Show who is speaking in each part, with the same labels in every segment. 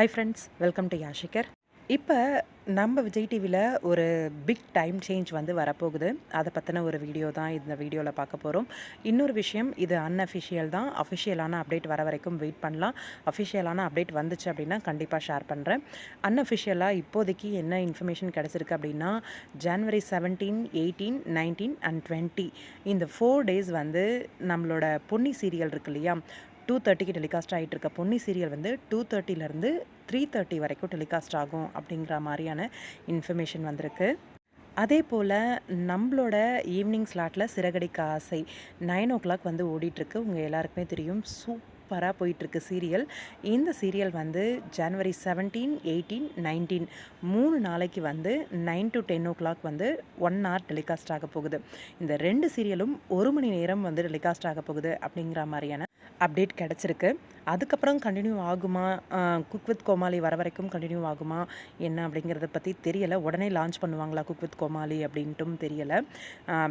Speaker 1: High friends welcome to யாஷிகர் இப்போ நம்ம விஜய் டிவியில் ஒரு பிக் டைம் சேஞ்ச் வந்து வரப்போகுது. அதை பற்றின ஒரு வீடியோ தான் இந்த வீடியோவில் பார்க்க போகிறோம் இன்னொரு விஷயம் இது அன்அஃபிஷியல் தான். அஃபிஷியலான அப்டேட் வர வரைக்கும் வெயிட் பண்ணலாம். அஃபிஷியலான அப்டேட் வந்துச்சு அப்படின்னா கண்டிப்பாக ஷேர் பண்ணுறேன் அன்அஃபிஷியலாக இப்போதைக்கு என்ன இன்ஃபர்மேஷன் கிடச்சிருக்கு அப்படின்னா January seventeen eighteen nineteen and twenty இந்த ஃபோர் டேஸ் வந்து நம்மளோட பொன்னி சீரியல் இருக்கு இல்லையா? டூ தேர்ட்டிக்கு டெலிகாஸ்ட் ஆகிட்டு இருக்க பொன்னி சீரியல் வந்து டூ தேர்ட்டிலேருந்து த்ரீ தேர்ட்டி வரைக்கும் டெலிகாஸ்ட் ஆகும் அப்படிங்கிற மாதிரியான இன்ஃபர்மேஷன் வந்திருக்கு. அதே போல் நம்மளோட ஈவினிங் ஸ்லாட்டில் சிறகடிக்க ஆசை நைன் ஓ கிளாக் வந்து ஓடிட்டுருக்கு. உங்கள் எல்லாருக்குமே தெரியும். சூப்பராக போயிட்டுருக்கு சீரியல் இந்த சீரியல் வந்து ஜனவரி செவன்டீன் எயிட்டீன் நைன்டீன் மூணு நாளைக்கு வந்து nine to ten o'clock வந்து ஒன் ஹவர் டெலிகாஸ்ட் ஆக போகுது. இந்த ரெண்டு சீரியலும் ஒரு மணி நேரம் வந்து டெலிகாஸ்ட் ஆக போகுது அப்படிங்கிற மாதிரியான அப்டேட் கிடச்சிருக்கு. அதுக்கப்புறம் கண்டினியூ ஆகுமா? குக் வித் கோமாளி வர வரைக்கும் கண்டினியூ ஆகுமா? என்ன அப்படிங்கிறத பற்றி தெரியலை. உடனே லான்ச் பண்ணுவாங்களா குக் வித் கோமாளி அப்படின்ட்டும் தெரியலை.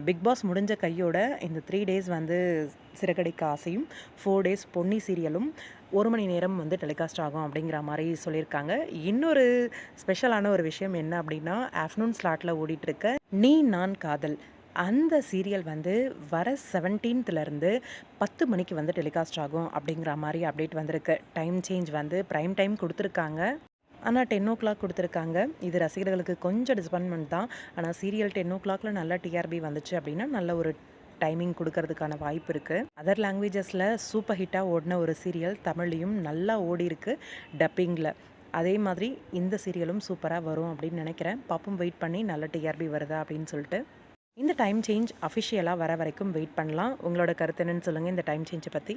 Speaker 1: பிக் பாஸ் முடிஞ்ச கையோட இந்த த்ரீ டேஸ் வந்து சிறகடிக்க ஆசையும் ஃபோர் டேஸ் பொன்னி சீரியலும் ஒரு மணி நேரம் வந்து டெலிகாஸ்ட் ஆகும் அப்படிங்கிற மாதிரி சொல்லியிருக்காங்க இன்னொரு ஸ்பெஷலான ஒரு விஷயம் என்ன அப்படின்னா ஆஃப்டர்நூன் ஸ்லாட்டில் ஓடிட்டுருக்க நீ நான் காதல். அந்த சீரியல் வந்து வர செவன்டீன்த்துலேருந்து பத்து மணிக்கு வந்து டெலிகாஸ்ட் ஆகும் அப்படிங்கிற மாதிரி அப்டேட் வந்திருக்கு. டைம் சேஞ்ச் வந்து ப்ரைம் டைம் கொடுத்துருக்காங்க. ஆனால் டென் ஓ கிளாக் கொடுத்துருக்காங்க. இது ரசிகர்களுக்கு கொஞ்சம் டிசப்பாயின்மெண்ட் தான். ஆனால் சீரியல் டென் ஓ கிளாக்ல நல்ல டிஆர்பி வந்துச்சு அப்படின்னா நல்ல ஒரு டைமிங் கொடுக்கறதுக்கான வாய்ப்பு இருக்குது அதர் லாங்குவேஜஸில் சூப்பர் ஹிட்டாக ஓடின ஒரு சீரியல் தமிழ்லையும் நல்லா ஓடி இருக்கு டப்பிங்கில் அதே மாதிரி இந்த சீரியலும் சூப்பராக வரும் அப்படின்னு நினைக்கிறேன். பாப்பும் வெயிட் பண்ணி நல்ல டிஆர்பி வருதா அப்படின்னு சொல்லிட்டு. இந்த டைம் சேஞ்ச் அஃபிஷியலாக வர வரைக்கும் வெயிட் பண்ணலாம். உங்களோட கருத்து என்னன்னு சொல்லுங்கள் இந்த டைம் சேஞ்சை பற்றி